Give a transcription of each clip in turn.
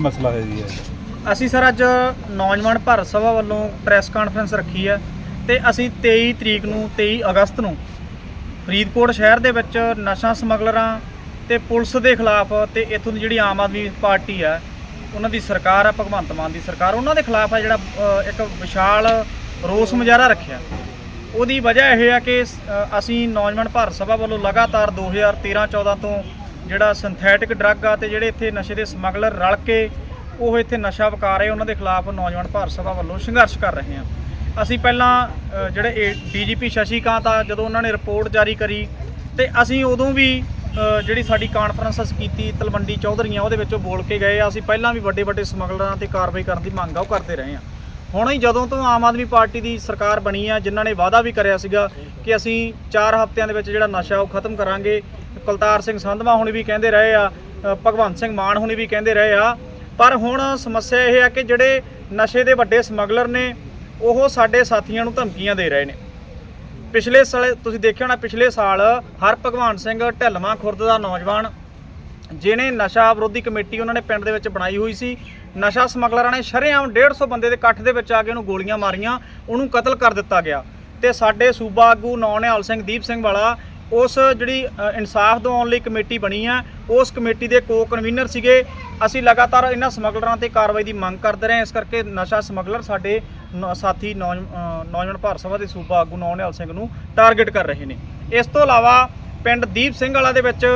ਮਸਲਾ ਹੈ ਜੀ ਇਹ? ਅਸੀਂ ਸਰ ਅੱਜ ਨੌਜਵਾਨ ਭਾਰਤ ਸਭਾ ਵੱਲੋਂ ਪ੍ਰੈਸ ਕਾਨਫਰੰਸ ਰੱਖੀ ਹੈ ਤੇ ਅਸੀਂ 23 ਤਰੀਕ ਨੂੰ 23 ਅਗਸਤ ਨੂੰ ਫਰੀਦਕੋਟ ਸ਼ਹਿਰ ਦੇ ਵਿੱਚ ਨਸ਼ਾ ਸਮਗਲਰਾਂ ਤੇ ਪੁਲਿਸ ਦੇ ਖਿਲਾਫ ਤੇ ਇੱਥੋਂ ਦੀ ਜਿਹੜੀ ਆਮ ਆਦਮੀ ਪਾਰਟੀ ਆ ਉਹਨਾਂ ਦੀ ਸਰਕਾਰ ਆ ਭਗਵੰਤ ਮਾਨ ਦੀ ਸਰਕਾਰ ਉਹਨਾਂ ਦੇ ਖਿਲਾਫ ਆ ਜਿਹੜਾ ਅ, ਇੱਕ ਵਿਸ਼ਾਲ ਰੋਸ ਮੁਜ਼ਾਹਰਾ ਰੱਖਿਆ। ਉਹਦੀ ਵਜ੍ਹਾ ਇਹ ਹੈ ਕਿ ਅ, ਅਸੀਂ ਨੌਜਵਾਨ ਭਾਰਤ ਸਭਾ ਵੱਲੋਂ ਲਗਾਤਾਰ 2013-14 ਤੋਂ ਜਿਹੜਾ ਸਿੰਥੈਟਿਕ ਡਰੱਗ ਆ ਤੇ ਜਿਹੜੇ ਇੱਥੇ ਨਸ਼ੇ ਦੇ ਸਮਗਲਰ ਰਲ ਕੇ ਉਹ ਇੱਥੇ ਨਸ਼ਾ ਵਿਕਾ ਰਹੇ ਉਹਨਾਂ ਦੇ ਖਿਲਾਫ ਨੌਜਵਾਨ ਭਾਰਤ ਸਭਾ ਵੱਲੋਂ ਸੰਘਰਸ਼ ਕਰ ਰਹੇ ਹਾਂ ਅਸੀਂ ਪਹਿਲਾਂ ਅ, ਜਿਹੜੇ ਡੀਜੀਪੀ ਸ਼ਸ਼ੀਕਾਂਤ ਆ ਜਦੋਂ ਉਹਨਾਂ ਨੇ ਰਿਪੋਰਟ ਜਾਰੀ ਕਰੀ ਤੇ ਅਸੀਂ ਉਦੋਂ ਵੀ ਜਿਹੜੀ ਸਾਡੀ ਕਾਨਫਰੰਸ ਅਸੀਂ ਕੀਤੀ ਤਲਵੰਡੀ ਚੌਧਰੀਆਂ ਉਹਦੇ ਵਿੱਚੋਂ ਬੋਲ ਕੇ ਗਏ ਆ ਅਸੀਂ ਪਹਿਲਾਂ ਵੀ ਵੱਡੇ ਵੱਡੇ ਸਮਗਲਰਾਂ ਤੇ ਕਾਰਵਾਈ ਕਰਨ ਦੀ ਮੰਗ ਆ ਉਹ ਕਰਦੇ ਰਹੇ ਹਾਂ ਹੁਣ ਹੀ ਜਦੋਂ ਤੋਂ ਆਮ ਆਦਮੀ ਪਾਰਟੀ ਦੀ ਸਰਕਾਰ ਬਣੀ ਆ ਜਿਨ੍ਹਾਂ ਨੇ ਵਾਅਦਾ ਵੀ ਕਰਿਆ ਸੀਗਾ ਕਿ ਅਸੀਂ 4 ਹਫ਼ਤਿਆਂ ਦੇ ਵਿੱਚ ਜਿਹੜਾ ਨਸ਼ਾ ਉਹ ਖਤਮ ਕਰਾਂਗੇ ਕੁਲਤਾਰ ਸਿੰਘ ਸੰਧਵਾ ਹੁਣੀ ਵੀ ਕਹਿੰਦੇ ਰਹੇ ਆ ਭਗਵੰਤ ਸਿੰਘ ਮਾਨ ਹੁਣੀ ਵੀ ਕਹਿੰਦੇ ਰਹੇ ਆ। ਪਰ ਹੁਣ ਸਮੱਸਿਆ ਇਹ ਆ ਕਿ ਜਿਹੜੇ ਨਸ਼ੇ ਦੇ ਵੱਡੇ ਸਮਗਲਰ ਨੇ, ਉਹ ਸਾਡੇ ਸਾਥੀਆਂ ਨੂੰ ਧਮਕੀਆਂ ਦੇ ਰਹੇ ਨੇ। ਪਿਛਲੇ ਸਾਲ, ਤੁਸੀਂ ਦੇਖਿਆ ਹੋਣਾ ਪਿਛਲੇ ਸਾਲ ਹਰ ਭਗਵਾਨ ਸਿੰਘ ਢਿੱਲਵਾਂ ਖੁਰਦ ਦਾ ਨੌਜਵਾਨ, ਜਿਹਨੇ ਨਸ਼ਾ ਵਿਰੋਧੀ ਕਮੇਟੀ ਉਹਨਾਂ ਨੇ ਪਿੰਡ ਦੇ ਵਿੱਚ ਬਣਾਈ ਹੋਈ ਸੀ, ਨਸ਼ਾ ਸਮਗਲਰਾਂ ਨੇ ਸ਼ਰੇਆਮ 150 ਬੰਦੇ ਦੇ ਇਕੱਠ ਦੇ ਵਿੱਚ ਆ ਕੇ ਉਹਨੂੰ ਗੋਲੀਆਂ ਮਾਰੀਆਂ, ਉਹਨੂੰ ਕਤਲ ਕਰ ਦਿੱਤਾ ਗਿਆ। ਤੇ ਸਾਡੇ ਸੂਬਾ ਆਗੂ ਨੌਨਿਹਾਲ ਸਿੰਘ, ਦੀਪ ਸਿੰਘ ਵਾਲਾ ਉਸ ਜਿਹੜੀ ਇਨਸਾਫ ਦਿਵਾਉਣ ਲਈ ਕਮੇਟੀ ਬਣੀ ਆ ਉਸ ਕਮੇਟੀ ਦੇ ਕੋ ਕਨਵੀਨਰ ਸੀਗੇ ਅਸੀਂ ਲਗਾਤਾਰ ਇਹਨਾਂ ਸਮਗਲਰਾਂ ਤੇ ਕਾਰਵਾਈ ਦੀ ਮੰਗ ਕਰਦੇ ਰਹੇ ਹਾਂ। ਇਸ ਕਰਕੇ ਨਸ਼ਾ ਸਮਗਲਰ ਸਾਡੇ ਨੌ- ਸਾਥੀ ਨੌਜ- ਅ, ਨੌਜਵਾਨ ਭਾਰਤ ਸਭਾ ਦੇ ਸੂਬਾ ਆਗੂ ਨੌਨਿਹਾਲ ਸਿੰਘ ਨੂੰ ਟਾਰਗੇਟ ਕਰ ਰਹੇ ਨੇ ਇਸ ਤੋਂ ਇਲਾਵਾ ਪਿੰਡ ਦੀਪ ਸਿੰਘ ਵਾਲਾ ਦੇ ਵਿੱਚ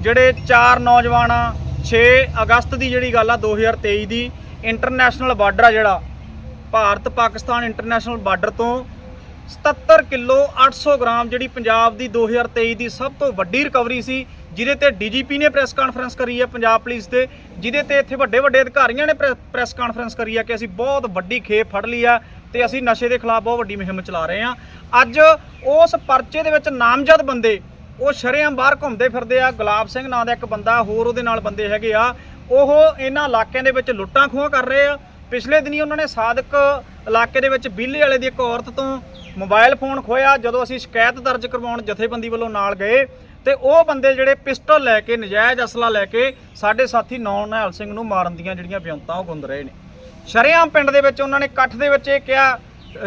ਜਿਹੜੇ ਚਾਰ ਨੌਜਵਾਨ ਆ 6 ਅਗਸਤ ਦੀ ਜਿਹੜੀ ਗੱਲ ਆ 2023 ਦੀ ਇੰਟਰਨੈਸ਼ਨਲ ਬਾਰਡਰ ਆ ਜਿਹੜਾ ਭਾਰਤ ਪਾਕਿਸਤਾਨ ਇੰਟਰਨੈਸ਼ਨਲ ਬਾਰਡਰ ਤੋਂ 77 ਕਿਲੋ 800 ਗ੍ਰਾਮ ਜਿਹੜੀ ਪੰਜਾਬ ਦੀ 2023 ਦੀ ਸਭ ਤੋਂ ਵੱਡੀ ਰਿਕਵਰੀ ਸੀ, ਜਿਹਦੇ ਤੇ ਡੀਜੀਪੀ ਨੇ ਪ੍ਰੈਸ ਕਾਨਫਰੰਸ ਕਰੀ ਹੈ ਪੰਜਾਬ ਪੁਲਿਸ ਦੇ, ਜਿਹਦੇ ਤੇ ਇੱਥੇ ਵੱਡੇ ਵੱਡੇ ਅਧਿਕਾਰੀਆਂ ਨੇ ਪ੍ਰੈ- ਪ੍ਰੈਸ ਕਾਨਫਰੰਸ ਕਰੀ ਹੈ ਕਿ ਅਸੀਂ ਬਹੁਤ ਵੱਡੀ ਖੇਪ ਫੜ ਲਈ ਆ ਤੇ ਅਸੀਂ ਨਸ਼ੇ ਦੇ ਖਿਲਾਫ ਬਹੁਤ ਵੱਡੀ ਮੁਹਿੰਮ ਚਲਾ ਰਹੇ ਹਾਂ। ਅੱਜ ਉਸ ਪਰਚੇ ਦੇ ਵਿੱਚ ਨਾਮਜ਼ਦ ਬੰਦੇ, ਉਹ ਸ਼ਰੇਆਮ ਬਾਹਰ ਘੁੰਮਦੇ ਫਿਰਦੇ ਆ, ਗੁਲਾਬ ਸਿੰਘ ਨਾਂ ਦਾ ਇੱਕ ਬੰਦਾ, ਹੋਰ ਉਹਦੇ ਨਾਲ ਬੰਦੇ ਹੈਗੇ ਆ, ਉਹ ਇਹਨਾਂ ਇਲਾਕਿਆਂ ਦੇ ਵਿੱਚ ਲੁੱਟਾਂ ਖੋਹਾਂ ਕਰ ਰਹੇ ਆ ਪਿਛਲੇ ਦਿਨੀ ਉਹਨਾਂ ਨੇ ਸਾਦਕ ਇਲਾਕੇ ਦੇ ਵਿੱਚ ਬੀਲੇ ਵਾਲੇ ਦੀ ਇੱਕ ਔਰਤ ਤੋਂ ਮੋਬਾਈਲ ਫੋਨ ਖੋਇਆ ਜਦੋਂ ਅਸੀਂ ਸ਼ਿਕਾਇਤ ਦਰਜ ਕਰਵਾਉਣ ਜਥੇਬੰਦੀ ਵੱਲੋਂ ਨਾਲ ਗਏ ਤੇ ਉਹ ਬੰਦੇ ਜਿਹੜੇ ਪਿਸਟਲ ਲੈ ਕੇ, ਨਜਾਇਜ਼ ਅਸਲਾ ਲੈ ਕੇ ਸਾਡੇ ਸਾਥੀ ਨੌਨ ਨਿਹਾਲ ਸਿੰਘ ਨੂੰ ਮਾਰਨ ਦੀਆਂ ਜਿਹੜੀਆਂ ਬਿਉਂਤਾਂ ਉਹ ਗੁੰਦ ਰਹੇ ਨੇ। ਸ਼ਰੇਆਮ ਪਿੰਡ ਦੇ ਵਿੱਚ ਉਹਨਾਂ ਨੇ ਇਕੱਠ ਦੇ ਵਿੱਚ ਇਹ ਕਿਹਾ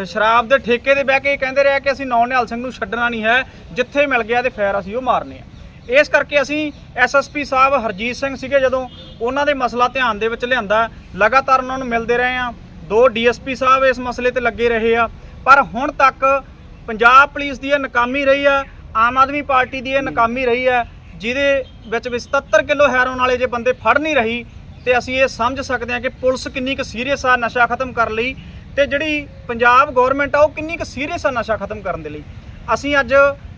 ਸ਼ਰਾਬ ਦੇ ਠੇਕੇ ਦੇ ਬਹਿ ਕੇ ਇਹ ਕਹਿੰਦੇ ਰਿਹਾ ਕਿ ਅਸੀਂ ਨੌਨ ਨਿਹਾਲ ਸਿੰਘ ਨੂੰ ਛੱਡਣਾ ਨਹੀਂ ਹੈ, ਜਿੱਥੇ ਮਿਲ ਗਿਆ ਤੇ ਫੈਰ ਅਸੀਂ ਉਹ ਮਾਰਨੇ ਆ। ਇਸ ਕਰਕੇ ਅਸੀਂ ਐਸਐਸਪੀ ਸਾਹਿਬ ਹਰਜੀਤ ਸਿੰਘ ਸੀਗੇ ਜਦੋਂ ਉਹਨਾਂ ਦੇ ਮਸਲਾ ਧਿਆਨ ਦੇ ਵਿੱਚ ਲਿਆਂਦਾ। ਲਗਾਤਾਰ ਉਹਨਾਂ ਨੂੰ ਮਿਲਦੇ ਰਹੇ ਆ ਦੋ ਡੀਐਸਪੀ ਸਾਹਿਬ ਇਸ ਮਸਲੇ ਤੇ ਲੱਗੇ ਰਹੇ ਆ। ਪਰ ਹੁਣ ਤੱਕ ਪੰਜਾਬ ਪੁਲਿਸ ਦੀ ਇਹ ਨਾਕਾਮੀ ਰਹੀ ਆ, ਆਮ ਆਦਮੀ ਪਾਰਟੀ ਦੀ ਇਹ ਨਾਕਾਮੀ ਰਹੀ ਆ, ਜਿਹਦੇ ਵਿੱਚ ਵੀ 77 ਕਿਲੋ ਹੈਰੋਨ ਵਾਲੇ ਜੇ ਬੰਦੇ ਫੜ ਨਹੀਂ ਰਹੀ, ਤੇ ਅਸੀਂ ਇਹ ਸਮਝ ਸਕਦੇ ਹਾਂ ਕਿ ਪੁਲਿਸ ਕਿੰਨੀ ਕੁ ਸੀਰੀਅਸ ਆ ਨਸ਼ਾ ਖਤਮ ਕਰਨ ਲਈ ਤੇ ਜਿਹੜੀ ਪੰਜਾਬ ਗਵਰਨਮੈਂਟ ਆ ਉਹ ਕਿੰਨੀ ਕੁ ਸੀਰੀਅਸ ਆ ਨਸ਼ਾ ਖਤਮ ਕਰਨ ਦੇ ਲਈ। ਅਸੀਂ ਅੱਜ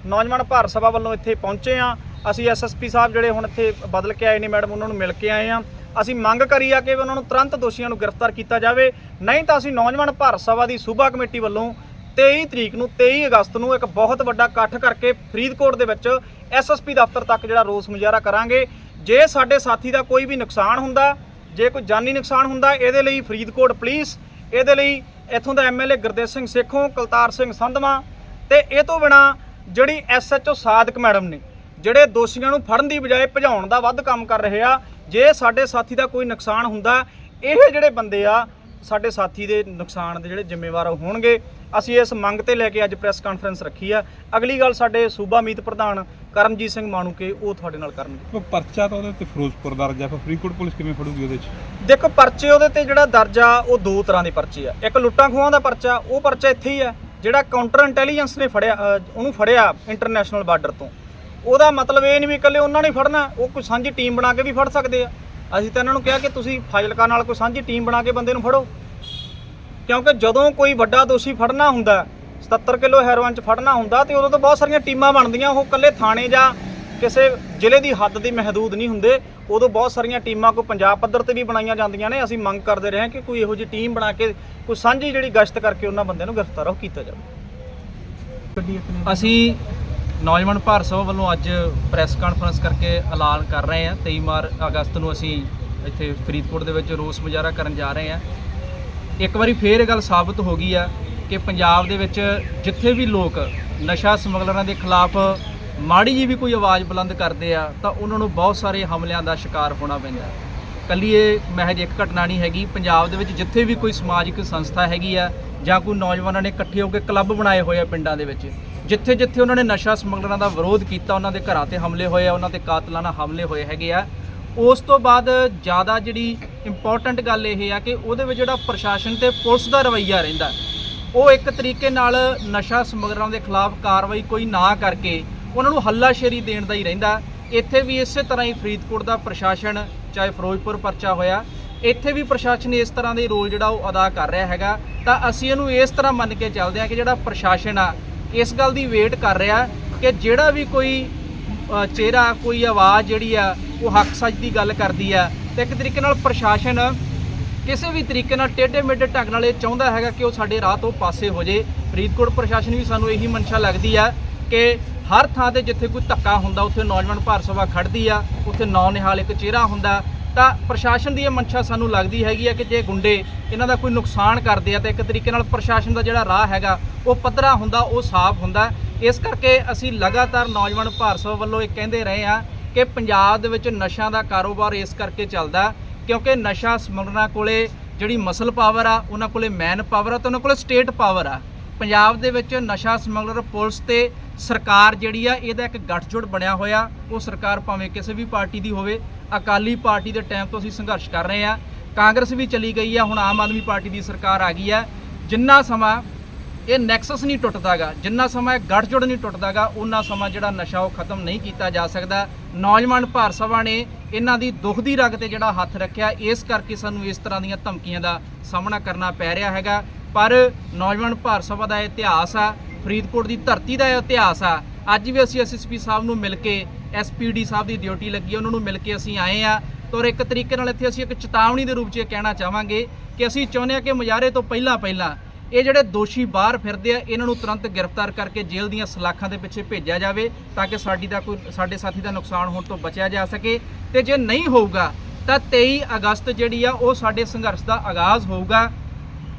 ਨੌਜਵਾਨ ਭਾਰਤ ਸਭਾ ਵੱਲੋਂ ਇੱਥੇ ਪਹੁੰਚੇ ਆ ਅਸੀਂ ਐਸਐਸਪੀ ਸਾਹਿਬ ਜਿਹੜੇ ਹੁਣ ਇੱਥੇ ਬਦਲ ਕੇ ਆਏ ਨੇ ਮੈਡਮ, ਉਹਨਾਂ ਨੂੰ ਮਿਲ ਕੇ ਆਏ ਆ ਅਸੀਂ ਮੰਗ ਕਰੀ ਆ ਕਿ ਉਹਨਾਂ ਨੂੰ ਤੁਰੰਤ ਦੋਸ਼ੀਆਂ ਨੂੰ ਗ੍ਰਿਫਤਾਰ ਕੀਤਾ ਜਾਵੇ। ਨਹੀਂ ਤਾਂ ਅਸੀਂ ਨੌਜਵਾਨ ਭਾਰਤ ਸਭਾ ਦੀ ਸੂਬਾ ਕਮੇਟੀ ਵੱਲੋਂ 23 ਤਰੀਕ ਨੂੰ 23 ਅਗਸਤ ਨੂੰ ਇੱਕ ਬਹੁਤ ਵੱਡਾ ਇਕੱਠ ਕਰਕੇ ਫਰੀਦਕੋਟ ਦੇ ਵਿੱਚ ਐਸਐਸਪੀ ਦਫ਼ਤਰ ਤੱਕ ਜਿਹੜਾ ਰੋਸ ਮੁਜ਼ਾਹਰਾ ਕਰਾਂਗੇ। ਜੇ ਸਾਡੇ ਸਾਥੀ ਦਾ ਕੋਈ ਵੀ ਨੁਕਸਾਨ ਹੁੰਦਾ, ਜੇ ਕੋਈ ਜਾਨੀ ਨੁਕਸਾਨ ਹੁੰਦਾ, ਇਹਦੇ ਲਈ ਫਰੀਦਕੋਟ ਪੁਲਿਸ, ਇਹਦੇ ਲਈ ਇੱਥੋਂ ਦਾ ਐਮਐਲਏ ਗੁਰਦੇਵ ਸਿੰਘ ਸੇਖੋਂ, ਕਲਤਾਰ ਸਿੰਘ ਸੰਧਵਾ ਤੇ ਇਹ ਤੋਂ ਬਿਨਾ ਜਿਹੜੀ ਐਸਐਚਓ ਸਾਦਕ ਮੈਡਮ ਨੇ ਜਿਹੜੇ ਦੋਸ਼ੀਆਂ ਨੂੰ ਫੜਨ ਦੀ ਬਜਾਏ ਭਜਾਉਣ ਦਾ ਵੱਧ ਕੰਮ ਕਰ ਰਹੇ ਆ ਜੇ ਸਾਡੇ ਸਾਥੀ ਦਾ ਕੋਈ ਨੁਕਸਾਨ ਹੁੰਦਾ ਇਹ ਜਿਹੜੇ ਬੰਦੇ ਆ ਸਾਡੇ ਸਾਥੀ ਦੇ ਨੁਕਸਾਨ ਦੇ ਜਿਹੜੇ ਜ਼ਿੰਮੇਵਾਰ ਹੋਣਗੇ। ਅਸੀਂ ਇਸ ਮੰਗ ਤੇ ਲੈ ਕੇ ਅੱਜ ਪ੍ਰੈਸ ਕਾਨਫਰੰਸ ਰੱਖੀ ਆ। ਅਗਲੀ ਗੱਲ ਸਾਡੇ ਸੂਬਾ ਮੀਤ ਪ੍ਰਧਾਨ ਕਰਮਜੀਤ ਸਿੰਘ ਮਾਣੂਕੇ ਉਹ ਤੁਹਾਡੇ ਨਾਲ ਕਰਨਗੇ। ਉਹ ਪਰਚਾ ਤਾਂ ਉਹਦੇ ਤੇ ਫਿਰੋਜ਼ਪੁਰ ਦਰਜ ਹੈ ਫਿਰ ਫਰੀਦਕੋਟ ਪੁਲਿਸ ਕਿਵੇਂ ਫੜੂਗੀ ਉਹਦੇ 'ਚ? ਦੇਖੋ ਪਰਚੇ ਉਹਦੇ ਤੇ ਜਿਹੜਾ ਦਰਜ ਆ ਉਹ ਦੋ ਤਰ੍ਹਾਂ ਦੇ ਪਰਚੇ ਆ। ਇੱਕ ਲੁੱਟਾਂ ਖੋਹਾਂ ਦਾ ਪਰਚਾ ਉਹ ਪਰਚਾ ਇੱਥੇ ਹੀ ਆ ਜਿਹੜਾ ਕਾਊਂਟਰ ਇੰਟੈਲੀਜੈਂਸ ਨੇ ਫੜਿਆ ਉਹਨੂੰ ਫੜਿਆ ਇੰਟਰਨੈਸ਼ਨਲ ਬਾਰਡਰ ਤੋਂ। ਉਹਦਾ ਮਤਲਬ ਇਹ ਨਹੀਂ ਵੀ ਇਕੱਲੇ ਉਹਨਾਂ ਨੇ ਫੜਨਾ ਉਹ ਕੋਈ ਸਾਂਝੀ ਟੀਮ ਬਣਾ ਕੇ ਵੀ ਫੜ ਸਕਦੇ ਆ। ਅਸੀਂ ਤਾਂ ਇਹਨਾਂ ਨੂੰ ਕਿਹਾ ਕਿ ਤੁਸੀਂ ਫਾਜ਼ਿਲਕਾ ਨਾਲ ਕੋਈ ਸਾਂਝੀ ਟੀਮ ਬਣਾ ਕੇ ਬੰਦੇ ਨੂੰ ਫੜੋ। ਕਿਉਂਕਿ ਜਦੋਂ ਕੋਈ ਵੱਡਾ ਦੋਸ਼ੀ ਫੜਨਾ ਹੁੰਦਾ 77 ਕਿਲੋ ਹੈਰੋਇਨ ਚ ਫੜਨਾ ਹੁੰਦਾ ਤੇ ਉਦੋਂ ਤਾਂ ਬਹੁਤ ਸਾਰੀਆਂ ਟੀਮਾਂ ਬਣਦੀਆਂ ਉਹ ਇਕੱਲੇ ਥਾਣੇ ਜਾਂ ਕਿਸੇ ਜ਼ਿਲ੍ਹੇ ਦੀ ਹੱਦ ਦੀ ਮਹਦੂਦ ਨਹੀਂ ਹੁੰਦੇ। ਉਦੋਂ ਬਹੁਤ ਸਾਰੀਆਂ ਟੀਮਾਂ ਕੋਈ ਪੰਜਾਬ ਪੱਧਰ ਤੇ ਵੀ ਬਣਾਈਆਂ ਜਾਂਦੀਆਂ ਨੇ। ਅਸੀਂ ਮੰਗ ਕਰਦੇ ਰਹੇ ਹਾਂ ਕਿ ਕੋਈ ਇਹੋ ਜਿਹੀ ਟੀਮ ਬਣਾ ਕੇ ਕੋਈ ਸਾਂਝੀ ਜਿਹੜੀ ਗਸ਼ਤ ਕਰਕੇ ਉਹਨਾਂ ਬੰਦਿਆਂ ਨੂੰ ਗ੍ਰਿਫਤਾਰ ਉਹ ਕੀਤਾ ਜਾਵੇ। ਅਸੀਂ ਨੌਜਵਾਨ ਭਾਰਤ ਸਭਾ ਵੱਲੋਂ ਅੱਜ ਪ੍ਰੈਸ ਕਾਨਫਰੰਸ ਕਰਕੇ ਐਲਾਨ ਕਰ ਰਹੇ ਹਾਂ 23 ਮਾਰ ਅਗਸਤ ਨੂੰ ਅਸੀਂ ਇੱਥੇ ਫਰੀਦਕੋਟ ਦੇ ਵਿੱਚ ਰੋਸ ਮੁਜ਼ਾਹਰਾ ਕਰਨ ਜਾ ਰਹੇ ਹਾਂ ਇੱਕ ਵਾਰੀ ਫੇਰ ਇਹ ਗੱਲ ਸਾਬਤ ਹੋ ਗਈ ਆ ਕਿ ਪੰਜਾਬ ਦੇ ਵਿੱਚ ਜਿੱਥੇ ਵੀ ਲੋਕ ਨਸ਼ਾ ਸਮਗਲਰਾਂ ਦੇ ਖਿਲਾਫ ਮਾੜੀ ਜੀ ਵੀ ਕੋਈ ਆਵਾਜ਼ ਬੁਲੰਦ ਕਰਦੇ ਆ, ਤਾਂ ਉਹਨਾਂ ਨੂੰ ਬਹੁਤ ਸਾਰੇ ਹਮਲਿਆਂ ਦਾ ਸ਼ਿਕਾਰ ਹੋਣਾ ਪੈਂਦਾ ਹੈ। ਕੱਲੀ ਇਹ ਮਹਿਜ ਇੱਕ ਘਟਨਾ ਨਹੀਂ ਹੈਗੀ। ਪੰਜਾਬ ਦੇ ਵਿੱਚ ਜਿੱਥੇ ਵੀ ਕੋਈ ਸਮਾਜਿਕ ਸੰਸਥਾ ਹੈਗੀ ਆ ਜਾਂ ਕੋਈ ਨੌਜਵਾਨਾਂ ਨੇ ਇਕੱਠੇ ਹੋ ਕੇ ਕਲੱਬ ਬਣਾਏ ਹੋਏ ਆ ਪਿੰਡਾਂ ਦੇ ਵਿੱਚ, ਜਿੱਥੇ ਜਿੱਥੇ ਉਹਨਾਂ ਨੇ ਨਸ਼ਾ ਸਮਗਲਰਾਂ ਦਾ ਵਿਰੋਧ ਕੀਤਾ, ਉਹਨਾਂ ਦੇ ਘਰਾਂ ਤੇ ਹਮਲੇ ਹੋਏ ਆ, ਉਹਨਾਂ ਤੇ ਕਾਤਲਾਨਾ ਹਮਲੇ ਹੋਏ ਹੈਗੇ ਆ। ਉਸ ਤੋਂ ਬਾਅਦ ਜ਼ਿਆਦਾ ਜਿਹੜੀ ਇੰਪੋਰਟੈਂਟ ਗੱਲ ਇਹ ਆ ਕਿ ਉਹਦੇ ਵਿੱਚ ਜਿਹੜਾ ਪ੍ਰਸ਼ਾਸਨ ਤੇ ਪੁਲਿਸ ਦਾ ਰਵੱਈਆ ਰਹਿੰਦਾ। ਉਹ ਇੱਕ ਤਰੀਕੇ ਨਾਲ ਨਸ਼ਾ ਸਮਗਲਰਾਂ ਦੇ ਖਿਲਾਫ ਕਾਰਵਾਈ ਕੋਈ ਨਾ ਕਰਕੇ ਉਹਨਾਂ ਨੂੰ ਹੱਲਾਸ਼ੇਰੀ ਦੇਣ ਦਾ ਹੀ ਰਹਿੰਦਾ। ਇੱਥੇ ਵੀ ਇਸੇ ਤਰ੍ਹਾਂ ਹੀ ਫਰੀਦਕੋਟ ਦਾ ਪ੍ਰਸ਼ਾਸਨ ਚਾਹੇ ਫਿਰੋਜ਼ਪੁਰ ਪਰਚਾ ਹੋਇਆ, ਇੱਥੇ ਵੀ ਪ੍ਰਸ਼ਾਸਨ ਇਸ ਤਰ੍ਹਾਂ ਦੇ ਰੋਲ ਜਿਹੜਾ ਉਹ ਅਦਾ ਕਰ ਰਿਹਾ ਹੈਗਾ। ਤਾਂ ਅਸੀਂ ਇਹਨੂੰ ਇਸ ਤਰ੍ਹਾਂ ਮੰਨ ਕੇ ਚੱਲਦੇ ਹਾਂ ਕਿ ਜਿਹੜਾ ਪ੍ਰਸ਼ਾਸਨ ਆ, ਇਸ ਗੱਲ ਦੀ ਵੇਟ ਕਰ ਰਿਹਾ ਕਿ ਜਿਹੜਾ ਵੀ ਕੋਈ ਚਿਹਰਾ, ਕੋਈ ਆਵਾਜ਼ ਜਿਹੜੀ ਆ, ਉਹ ਹੱਕ ਸੱਚ ਦੀ ਗੱਲ ਕਰਦੀ ਆ ਤੇ ਇੱਕ ਤਰੀਕੇ ਨਾਲ ਪ੍ਰਸ਼ਾਸਨ ਕਿਸੇ ਵੀ ਤਰੀਕੇ ਨਾਲ ਟੇਢੇ ਮੇਢੇ ਢੰਗ ਨਾਲ ਇਹ ਚਾਹੁੰਦਾ ਹੈਗਾ ਕਿ ਉਹ ਸਾਡੇ ਰਾਹ ਤੋਂ ਪਾਸੇ ਹੋ ਜੇ ਫਰੀਦਕੋਟ ਪ੍ਰਸ਼ਾਸਨ ਵੀ ਸਾਨੂੰ ਇਹੀ ਮਨਸ਼ਾ ਲੱਗਦੀ ਆ ਕਿ ਹਰ ਥਾਂ ਤੇ ਜਿੱਥੇ ਕੋਈ ਧੱਕਾ ਹੁੰਦਾ, ਉੱਥੇ ਨੌਜਵਾਨ ਭਾਰਤ ਸਭਾ ਖੜਦੀ ਆ, ਉੱਥੇ ਨੌ ਨਿਹਾਲ ਇੱਕ ਚਿਹਰਾ ਹੁੰਦਾ। ਤਾਂ ਪ੍ਰਸ਼ਾਸਨ ਦੀ ਇਹ ਮਨਸ਼ਾ ਸਾਨੂੰ ਲੱਗਦੀ ਹੈਗੀ ਆ ਕਿ ਜੇ ਗੁੰਡੇ ਇਹਨਾਂ ਦਾ ਕੋਈ ਨੁਕਸਾਨ ਕਰਦੇ ਆ, ਤਾਂ ਇੱਕ ਤਰੀਕੇ ਨਾਲ ਪ੍ਰਸ਼ਾਸਨ ਦਾ ਜਿਹੜਾ ਰਾਹ ਹੈਗਾ, ਉਹ ਪੱਧਰਾ ਹੁੰਦਾ, ਉਹ ਸਾਫ਼ ਹੁੰਦਾ। ਇਸ ਕਰਕੇ ਅਸੀਂ ਲਗਾਤਾਰ ਨੌਜਵਾਨ ਭਾਰਤ ਸਭਾ ਵੱਲੋਂ ਇਹ ਕਹਿੰਦੇ ਰਹੇ ਆ ਕਿ ਪੰਜਾਬ ਦੇ ਵਿੱਚ ਨਸ਼ਿਆਂ ਦਾ ਕਾਰੋਬਾਰ ਇਸ ਕਰਕੇ ਚੱਲਦਾ, ਕਿਉਂਕਿ ਨਸ਼ਾ ਸਮਗਲਰਾਂ ਕੋਲੇ ਜਿਹੜੀ ਮਸਲ ਪਾਵਰ ਆ, ਉਹਨਾਂ ਕੋਲੇ ਮੈਨ ਪਾਵਰ ਆ, ਤੇ ਉਹਨਾਂ ਕੋਲੇ ਸਟੇਟ ਪਾਵਰ ਆ। ਪੰਜਾਬ ਦੇ ਵਿੱਚ ਨਸ਼ਾ ਸਮਗਲਰ ਪੁਲਿਸ ਤੇ ਸਰਕਾਰ ਜਿਹੜੀ ਆ, ਇਹਦਾ ਇੱਕ ਗੱਠਜੋੜ ਬਣਿਆ ਹੋਇਆ। ਉਹ ਸਰਕਾਰ ਭਾਵੇਂ ਕਿਸੇ ਵੀ ਪਾਰਟੀ ਦੀ ਹੋਵੇ, ਅਕਾਲੀ ਪਾਰਟੀ ਦੇ ਟਾਈਮ ਤੋਂ ਅਸੀਂ ਸੰਘਰਸ਼ ਕਰ ਰਹੇ ਆ। ਕਾਂਗਰਸ ਵੀ ਚਲੀ ਗਈ ਆ, ਹੁਣ ਆਮ ਆਦਮੀ ਪਾਰਟੀ ਦੀ ਸਰਕਾਰ ਆ ਗਈ ਆ। ਜਿੰਨਾ ਸਮਾਂ ਇਹ ਨੈਕਸਸ ਨਹੀਂ ਟੁੱਟਦਾਗਾ, ਜਿੰਨਾ ਸਮਾਂ ਇਹ ਗੱਠਜੋੜ ਨਹੀਂ ਟੁੱਟਦਾਗਾ ਉਹਨਾਂ ਸਮਾਂ ਜਿਹੜਾ ਨਸ਼ਾ ਉਹ ਖਤਮ ਨਹੀਂ ਕੀਤਾ ਜਾ ਸਕਦਾ। ਨੌਜਵਾਨ ਭਾਰਤ ਸਭਾ ਨੇ ਇਹਨਾਂ ਦੀ ਦੁੱਖ ਦੀ ਰਗ ਤੇ ਜਿਹੜਾ ਹੱਥ ਰੱਖਿਆ, ਇਸ ਕਰਕੇ ਸਾਨੂੰ ਇਸ ਤਰ੍ਹਾਂ ਦੀਆਂ ਧਮਕੀਆਂ ਦਾ ਸਾਹਮਣਾ ਕਰਨਾ ਪੈ ਰਿਹਾ ਹੈਗਾ। ਪਰ ਨੌਜਵਾਨ ਭਾਰਤ ਸਭਾ ਦਾ ਇਤਿਹਾਸ ਆ ਫਰੀਦਕੋਟ ਦੀ ਧਰਤੀ ਦਾ ਇਹ ਇਤਿਹਾਸ ਆ। ਅੱਜ ਵੀ ਅਸੀਂ ਐਸਐਸਪੀ ਸਾਹਿਬ ਨੂੰ ਮਿਲ ਕੇ ਐਸਪੀਡੀ ਸਾਹਿਬ ਦੀ ਡਿਊਟੀ ਲੱਗੀ ਉਹਨਾਂ ਨੂੰ ਮਿਲ ਕੇ ਅਸੀਂ ਆਏ ਆ ਔਰ ਇੱਕ ਤਰੀਕੇ ਨਾਲ ਇੱਥੇ ਅਸੀਂ ਇੱਕ ਚੇਤਾਵਨੀ ਦੇ ਰੂਪ 'ਚ ਇਹ ਕਹਿਣਾ ਚਾਹਾਂਗੇ ਕਿ ਅਸੀਂ ਚਾਹੁੰਦੇ ਆ ਕਿ ਮੁਜ਼ਾਹਰੇ ਤੋਂ ਪਹਿਲਾਂ ਪਹਿਲਾਂ ਇਹ ਜਿਹੜੇ ਦੋਸ਼ੀ ਬਾਹਰ ਫਿਰਦੇ ਆ, ਇਹਨਾਂ ਨੂੰ ਤੁਰੰਤ ਗ੍ਰਿਫਤਾਰ ਕਰਕੇ ਜੇਲ੍ਹ ਦੀਆਂ ਸਲਾਖਾਂ ਦੇ ਪਿੱਛੇ ਭੇਜਿਆ ਜਾਵੇ ਤਾਂ ਕਿ ਸਾਡੀ ਦਾ ਕੋਈ, ਸਾਡੇ ਸਾਥੀ ਦਾ ਨੁਕਸਾਨ ਹੋਣ ਤੋਂ ਬਚਿਆ ਜਾ ਸਕੇ। ਤੇ ਜੇ ਨਹੀਂ ਹੋਊਗਾ ਤਾਂ 23 ਅਗਸਤ ਜਿਹੜੀ ਆ, ਉਹ ਸਾਡੇ ਸੰਘਰਸ਼ ਦਾ ਆਗਾਜ਼ ਹੋਊਗਾ।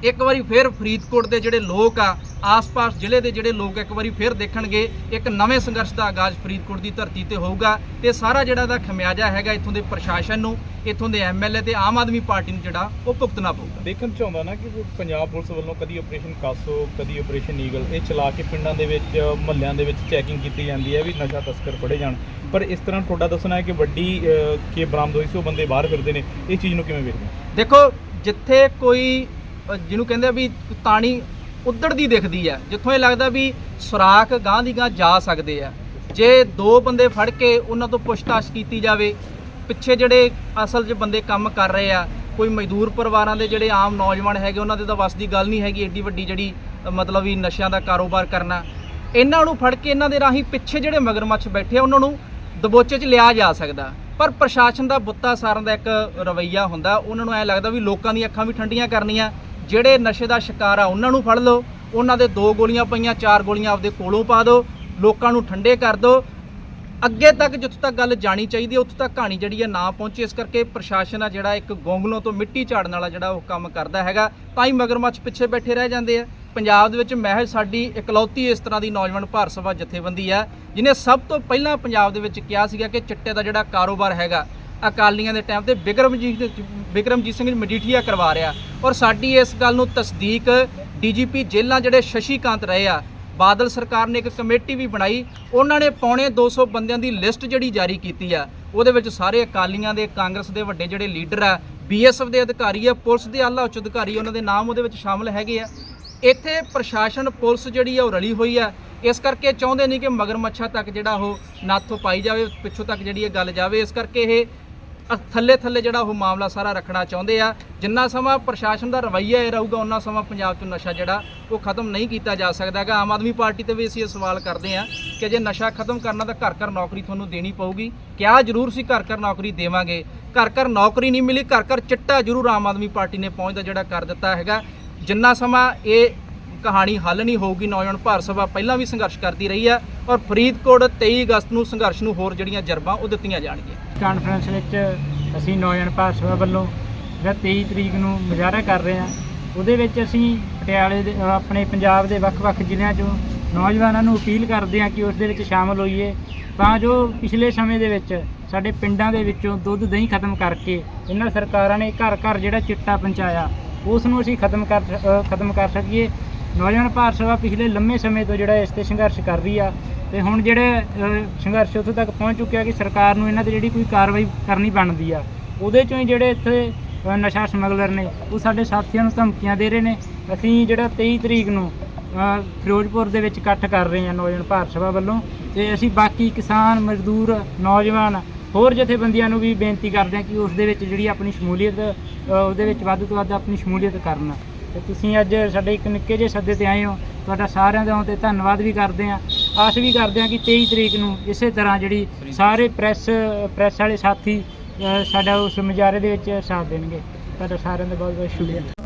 ਇੱਕ ਵਾਰੀ ਫਿਰ ਫਰੀਦਕੋਟ ਦੇ ਜਿਹੜੇ ਲੋਕ ਆ ਆਸ-ਪਾਸ ਜ਼ਿਲ੍ਹੇ ਦੇ ਜਿਹੜੇ ਲੋਕ ਇੱਕ ਵਾਰੀ ਫਿਰ ਦੇਖਣਗੇ ਇੱਕ ਨਵੇਂ ਸੰਘਰਸ਼ ਦਾ ਆਗਾਜ਼ ਫਰੀਦਕੋਟ ਦੀ ਧਰਤੀ ਤੇ ਹੋਊਗਾ ਤੇ ਸਾਰਾ ਜਿਹੜਾ ਦਾ ਖਮਿਆਜਾ ਹੈਗਾ ਇੱਥੋਂ ਦੇ ਪ੍ਰਸ਼ਾਸਨ ਨੂੰ ਇੱਥੋਂ ਦੇ ਐਮਐਲਏ ਤੇ ਆਮ ਆਦਮੀ ਪਾਰਟੀ ਨੂੰ ਜਿਹੜਾ ਉਹ ਭੁਗਤਣਾ ਪਊਗਾ ਦੇਖਣ ਚ ਆਉਂਦਾ ਨਾ ਕਿ ਪੰਜਾਬ ਪੁਲਿਸ ਵੱਲੋਂ ਕਦੀ ਆਪਰੇਸ਼ਨ ਕਾਸੋ ਕਦੀ ਆਪਰੇਸ਼ਨ ਈਗਲ ਇਹ ਚਲਾ ਕੇ ਪਿੰਡਾਂ ਦੇ ਵਿੱਚ ਮਹੱਲਿਆਂ ਦੇ ਵਿੱਚ ਚੈਕਿੰਗ ਕੀਤੀ ਜਾਂਦੀ ਹੈ ਵੀ ਨਸ਼ਾ ਤਸਕਰ ਫੜੇ ਜਾਣ ਪਰ ਇਸ ਤਰ੍ਹਾਂ ਤੁਹਾਡਾ ਦੱਸਣਾ ਹੈ ਕਿ ਵੱਡੀ ਕੇ ਬਰਾਮਦ ਹੋਈ ਸੀ ਉਹ ਬੰਦੇ ਬਾਹਰ ਫਿਰਦੇ ਨੇ ਇਹ ਚੀਜ਼ ਨੂੰ ਕਿਵੇਂ ਵੇਖਦੇ? ਦੇਖੋ ਜਿੱਥੇ ਕੋਈ ਜਿਹਨੂੰ ਕਹਿੰਦੇ ਆ ਵੀ ਤਾਣੀ ਉੱਧੜਦੀ ਦਿਖਦੀ ਆ, ਜਿੱਥੋਂ ਇਹ ਲੱਗਦਾ ਵੀ ਸੁਰਾਖ ਗਾਂ ਦੀ ਗਾਂ ਜਾ ਸਕਦੇ ਆ। ਜੇ ਦੋ ਬੰਦੇ ਫੜ ਕੇ ਉਹਨਾਂ ਤੋਂ ਪੁੱਛਤਾਛ ਕੀਤੀ ਜਾਵੇ, ਪਿੱਛੇ ਜਿਹੜੇ ਅਸਲ 'ਚ ਬੰਦੇ ਕੰਮ ਕਰ ਰਹੇ ਆ, ਕੋਈ ਮਜ਼ਦੂਰ ਪਰਿਵਾਰਾਂ ਦੇ ਜਿਹੜੇ ਆਮ ਨੌਜਵਾਨ ਹੈਗੇ, ਉਹਨਾਂ ਦੇ ਤਾਂ ਵੱਸ ਦੀ ਗੱਲ ਨਹੀਂ ਹੈਗੀ ਏਡੀ ਵੱਡੀ ਜਿਹੜੀ ਮਤਲਬ ਵੀ ਨਸ਼ਿਆਂ ਦਾ ਕਾਰੋਬਾਰ ਕਰਨਾ। ਇਹਨਾਂ ਨੂੰ ਫੜ ਕੇ ਇਹਨਾਂ ਦੇ ਰਾਹੀਂ ਪਿੱਛੇ ਜਿਹੜੇ ਮਗਰਮੱਛ ਬੈਠੇ ਆ, ਉਹਨਾਂ ਨੂੰ ਦਬੋਚੇ 'ਚ ਲਿਆ ਜਾ ਸਕਦਾ। ਪਰ ਪ੍ਰਸ਼ਾਸਨ ਦਾ ਬੁੱਤਾ ਸਾਰਨ ਦਾ ਇੱਕ ਰਵੱਈਆ ਹੁੰਦਾ, ਉਹਨਾਂ ਨੂੰ ਐ ਲੱਗਦਾ ਵੀ ਲੋਕਾਂ ਦੀਆਂ ਅੱਖਾਂ ਵੀ ਠੰਡੀਆਂ ਕਰਨੀਆਂ। ਜਿਹੜੇ ਨਸ਼ੇ ਦਾ ਸ਼ਿਕਾਰ ਆ, ਉਹਨਾਂ ਨੂੰ ਫੜ ਲਓ। ਉਹਨਾਂ ਦੇ ਦੋ ਗੋਲੀਆਂ ਪਈਆਂ, ਚਾਰ ਗੋਲੀਆਂ ਆਪਦੇ ਕੋਲੋਂ ਪਾ ਦਿਓ। ਲੋਕਾਂ ਨੂੰ ਠੰਡੇ ਕਰ ਦਿਓ। ਅੱਗੇ ਤੱਕ ਜਿੱਥੋਂ ਤੱਕ ਗੱਲ ਜਾਣੀ ਚਾਹੀਦੀ ਹੈ, ਉੱਥੋਂ ਤੱਕ ਕਹਾਣੀ ਜਿਹੜੀ ਹੈ ਨਾ ਪਹੁੰਚੇ। ਇਸ ਕਰਕੇ ਪ੍ਰਸ਼ਾਸਨ ਆ ਜਿਹੜਾ ਇੱਕ ਗੋਂਗਲੋਂ ਤੋਂ ਮਿੱਟੀ ਝਾੜਨ ਵਾਲਾ ਜਿਹੜਾ ਉਹ ਕੰਮ ਕਰਦਾ ਹੈਗਾ, ਤਾਂ ਹੀ ਮਗਰਮੱਛ ਪਿੱਛੇ ਬੈਠੇ ਰਹਿ ਜਾਂਦੇ ਆ। ਪੰਜਾਬ ਦੇ ਵਿੱਚ ਮਹਿਜ ਸਾਡੀ ਇਕਲੌਤੀ ਇਸ ਤਰ੍ਹਾਂ ਦੀ ਨੌਜਵਾਨ ਭਾਰਤ ਸਭਾ ਜਥੇਬੰਦੀ ਆ, ਜਿਨੇ ਸਭ ਤੋਂ ਪਹਿਲਾਂ ਪੰਜਾਬ ਦੇ ਵਿੱਚ ਕਿਹਾ ਸੀਗਾ ਕਿ ਚਿੱਟੇ ਦਾ ਜਿਹੜਾ ਕਾਰੋਬਾਰ ਹੈਗਾ ਅਕਾਲੀਆਂ ਦੇ ਟਾਈਮ ਤੇ ਬਿਕਰਮਜੀਤ ਬਿਕਰਮਜੀਤ ਸਿੰਘ ਮਜੀਠੀਆ ਕਰਵਾ ਰਿਹਾ। ਔਰ ਸਾਡੀ ਇਸ ਗੱਲ ਨੂੰ ਤਸਦੀਕ ਡੀਜੀਪੀ ਜੇਲ੍ਹਾਂ ਜਿਹੜੇ ਸ਼ਸ਼ੀਕਾਂਤ ਰਹੇ ਆ, ਬਾਦਲ ਸਰਕਾਰ ਨੇ ਇੱਕ ਕਮੇਟੀ ਵੀ ਬਣਾਈ, ਉਹਨਾਂ ਨੇ ਪੌਣੇ 200 ਬੰਦਿਆਂ ਦੀ ਲਿਸਟ ਜਿਹੜੀ ਜਾਰੀ ਕੀਤੀ ਆ, ਉਹਦੇ ਵਿੱਚ ਸਾਰੇ ਅਕਾਲੀਆਂ ਦੇ, ਕਾਂਗਰਸ ਦੇ ਵੱਡੇ ਜਿਹੜੇ ਲੀਡਰ ਆ ਬੀਐਸਐਫ ਦੇ ਅਧਿਕਾਰੀ ਆ, ਪੁਲਿਸ ਦੇ ਆਲਾ ਉੱਚ ਅਧਿਕਾਰੀ, ਉਹਨਾਂ ਦੇ ਨਾਮ ਉਹਦੇ ਵਿੱਚ ਸ਼ਾਮਲ ਹੈਗੇ ਆ। ਇੱਥੇ ਪ੍ਰਸ਼ਾਸਨ, ਪੁਲਿਸ ਜਿਹੜੀ ਆ ਉਹ ਰਲੀ ਹੋਈ ਆ, ਇਸ ਕਰਕੇ ਚਾਹੁੰਦੇ ਨਹੀਂ ਕਿ ਮਗਰਮੱਛਾ ਤੱਕ ਜਿਹੜਾ ਉਹ ਨੱਥ ਪਾਈ ਜਾਵੇ, ਪਿੱਛੋਂ ਤੱਕ ਜਿਹੜੀ ਇਹ ਗੱਲ ਜਾਵੇ, ਇਸ ਕਰਕੇ ਇਹ ਥੱਲੇ ਥੱਲੇ ਜਿਹੜਾ ਉਹ ਮਾਮਲਾ ਸਾਰਾ ਰੱਖਣਾ ਚਾਹੁੰਦੇ ਆ। ਜਿੰਨਾ ਸਮਾਂ ਪ੍ਰਸ਼ਾਸਨ ਦਾ ਰਵੱਈਆ ਇਹ ਰਹੂਗਾ ਉਹਨਾਂ ਸਮਾਂ ਪੰਜਾਬ 'ਚ ਨਸ਼ਾ ਜਿਹੜਾ, ਉਹ ਖਤਮ ਨਹੀਂ ਕੀਤਾ ਜਾ ਸਕਦਾ ਹੈਗਾ। ਆਮ ਆਦਮੀ ਪਾਰਟੀ ਤੇ ਵੀ ਅਸੀਂ ਇਹ ਸਵਾਲ ਕਰਦੇ ਆ ਕਿ ਜੇ ਨਸ਼ਾ ਖਤਮ ਕਰਨਾ ਤਾਂ ਘਰ ਘਰ ਨੌਕਰੀ ਤੁਹਾਨੂੰ ਦੇਣੀ ਪਊਗੀ। ਕਿਹਾ ਜ਼ਰੂਰ ਸੀ ਘਰ ਘਰ ਨੌਕਰੀ ਦੇਵਾਂਗੇ। ਘਰ ਘਰ ਨੌਕਰੀ ਨਹੀਂ ਮਿਲੀ, ਘਰ ਘਰ ਚਿੱਟਾ ਜ਼ਰੂਰ ਆਮ ਆਦਮੀ ਪਾਰਟੀ ਨੇ ਪਹੁੰਚਦਾ ਜਿਹੜਾ ਕਰ ਦਿੱਤਾ ਹੈਗਾ। ਜਿੰਨਾ ਸਮਾਂ ਇਹ ਕਹਾਣੀ ਹੱਲ ਨਹੀਂ ਹੋਊਗੀ। ਨੌਜਵਾਨ ਭਾਰਤ ਸਭਾ ਪਹਿਲਾਂ ਵੀ ਸੰਘਰਸ਼ ਕਰਦੀ ਰਹੀ ਹੈ ਔਰ ਫਰੀਦਕੋਟ 23 ਅਗਸਤ ਨੂੰ ਸੰਘਰਸ਼ ਨੂੰ ਹੋਰ ਜਿਹੜੀਆਂ ਜਰਬਾਂ ਉਹ ਦਿੱਤੀਆਂ ਜਾਣਗੀਆਂ। ਕਾਨਫਰੰਸ ਵਿੱਚ ਅਸੀਂ ਨੌਜਵਾਨ ਭਾਰਤ ਸਭਾ ਵੱਲੋਂ ਜਿਹੜਾ 23 ਤਰੀਕ ਨੂੰ ਮੁਜ਼ਾਹਰਾ ਕਰ ਰਹੇ ਹਾਂ, ਉਹਦੇ ਵਿੱਚ ਅਸੀਂ ਪਟਿਆਲੇ ਦੇ ਆਪਣੇ ਪੰਜਾਬ ਦੇ ਵੱਖ-ਵੱਖ ਜ਼ਿਲ੍ਹਿਆਂ 'ਚੋਂ ਨੌਜਵਾਨਾਂ ਨੂੰ ਅਪੀਲ ਕਰਦੇ ਹਾਂ ਕਿ ਉਸ ਦੇ ਵਿੱਚ ਸ਼ਾਮਲ ਹੋਈਏ। ਤਾਂ ਜੋ ਪਿਛਲੇ ਸਮੇਂ ਦੇ ਵਿੱਚ ਸਾਡੇ ਪਿੰਡਾਂ ਦੇ ਵਿੱਚੋਂ ਦੁੱਧ ਦਹੀਂ ਖਤਮ ਕਰਕੇ ਇਹਨਾਂ ਸਰਕਾਰਾਂ ਨੇ ਘਰ ਘਰ ਜਿਹੜਾ ਚਿੱਟਾ ਪਹੁੰਚਾਇਆ, ਉਸ ਨੂੰ ਅਸੀਂ ਖਤਮ ਕਰ ਖਤਮ ਕਰ ਸਕੀਏ। ਨੌਜਵਾਨ ਭਾਰਤ ਸਭਾ ਪਿਛਲੇ ਲੰਮੇ ਸਮੇਂ ਤੋਂ ਜਿਹੜਾ ਇਸ ਤੇ ਸੰਘਰਸ਼ ਕਰ ਰਹੀ ਆ ਤੇ ਹੁਣ ਜਿਹੜੇ ਸੰਘਰਸ਼ ਉੱਥੇ ਤੱਕ ਪਹੁੰਚ ਚੁੱਕਿਆ ਕਿ ਸਰਕਾਰ ਨੂੰ ਇਹਨਾਂ ਤੇ ਜਿਹੜੀ ਕੋਈ ਕਾਰਵਾਈ ਕਰਨੀ ਬਣਦੀ ਆ, ਉਹਦੇ ਚੋਂ ਹੀ ਜਿਹੜੇ ਇੱਥੇ ਨਸ਼ਾ ਸਮਗਲਰ ਨੇ, ਉਹ ਸਾਡੇ ਸਾਥੀਆਂ ਨੂੰ ਧਮਕੀਆਂ ਦੇ ਰਹੇ ਨੇ। ਅਸੀਂ ਜਿਹੜਾ 23 ਤਰੀਕ ਨੂੰ ਫਿਰੋਜ਼ਪੁਰ ਦੇ ਵਿੱਚ ਇਕੱਠ ਕਰ ਰਹੇ ਹਾਂ ਨੌਜਵਾਨ ਭਾਰਤ ਸਭਾ ਵੱਲੋਂ ਤੇ ਅਸੀਂ ਬਾਕੀ ਕਿਸਾਨ, ਮਜ਼ਦੂਰ, ਨੌਜਵਾਨ ਹੋਰ ਜਥੇਬੰਦੀਆਂ ਨੂੰ ਵੀ ਬੇਨਤੀ ਕਰਦੇ ਹਾਂ ਕਿ ਉਸ ਦੇ ਵਿੱਚ ਜਿਹੜੀ ਆਪਣੀ ਸ਼ਮੂਲੀਅਤ ਉਹਦੇ ਵਿੱਚ ਵੱਧ ਤੋਂ ਵੱਧ ਆਪਣੀ ਸ਼ਮੂਲੀਅਤ ਕਰਨ। ਤੇ ਤੁਸੀਂ ਅੱਜ ਸਾਡੇ ਇੱਕ ਨਿੱਕੇ ਜਿਹੇ ਸੱਦੇ ਤੇ ਆਏ ਹੋ। ਤੁਹਾਡਾ ਸਾਰਿਆਂ ਦਾ ਤੇ ਧੰਨਵਾਦ ਵੀ ਕਰਦੇ ਹਾਂ। ਆਸ ਵੀ ਕਰਦੇ ਹਾਂ ਕਿ 23 ਤਰੀਕ ਨੂੰ ਇਸੇ ਤਰ੍ਹਾਂ ਜਿਹੜੀ ਸਾਰੇ ਪ੍ਰੈਸ ਪ੍ਰੈਸ ਵਾਲੇ ਸਾਥੀ ਸਾਡਾ ਉਸ ਮੁਜ਼ਾਹਰੇ ਦੇ ਵਿੱਚ ਸਾਥ ਦੇਣਗੇ। ਤੁਹਾਡਾ ਸਾਰਿਆਂ ਦਾ ਬਹੁਤ ਬਹੁਤ ਸ਼ੁਕਰੀਆ।